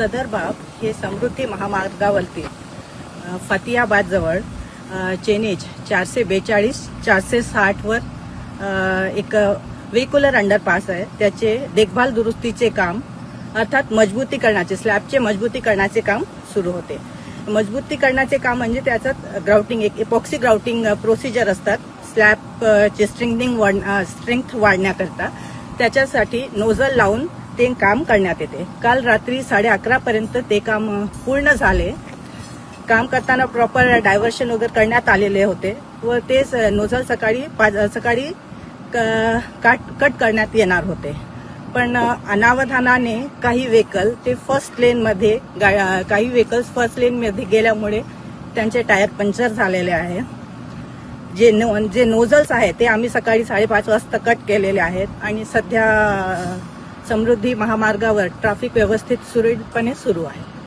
सदर बाब हे समृद्धी महामार्गावरती अ, फतियाबादजवळ चेनेज चारशे बेचाळीस चारशे साठवर एक व्हेक्युलर अंडरपास आहे. त्याचे देखभाल दुरुस्तीचे काम अर्थात मजबूतीकरणाचे स्लॅबचे मजबूतीकरणाचे काम सुरू होते. मजबूतीकरणाचे काम म्हणजे त्याच्यात ग्राउटिंग एक इपॉक्सी ग्राउटिंग प्रोसिजर असतात. स्लॅबचे स्ट्रिंगनिंग स्ट्रेंथ वाढण्याकरता. त्याच्यासाठी नोझल लावून ते काम करण्यात येते. काल रात्री साडे अकरा पर्यंत ते काम पूर्ण झाले. काम करताना प्रॉपर डायव्हर्शन वगैरे करण्यात आलेले होते व ते नोझल सकाळी पाच- सकाळी क- काट कट करण्यात येणार होते. पण अनावधानाने काही व्हेकल ते फर्स्ट लेनमध्ये गा- काही व्हेकल्स फर्स्ट लेनमध्ये गेल्यामुळे त्यांचे टायर पंक्चर झालेले आहे. जे नो जे नोझल्स आहेत ते आम्ही सकाळी साडेपाच वाजता कट केलेले आहेत. आणि सध्या समृद्धी महामार्गावर ट्रॅफिक व्यवस्थित सुरळीतपणे सुरू आहे.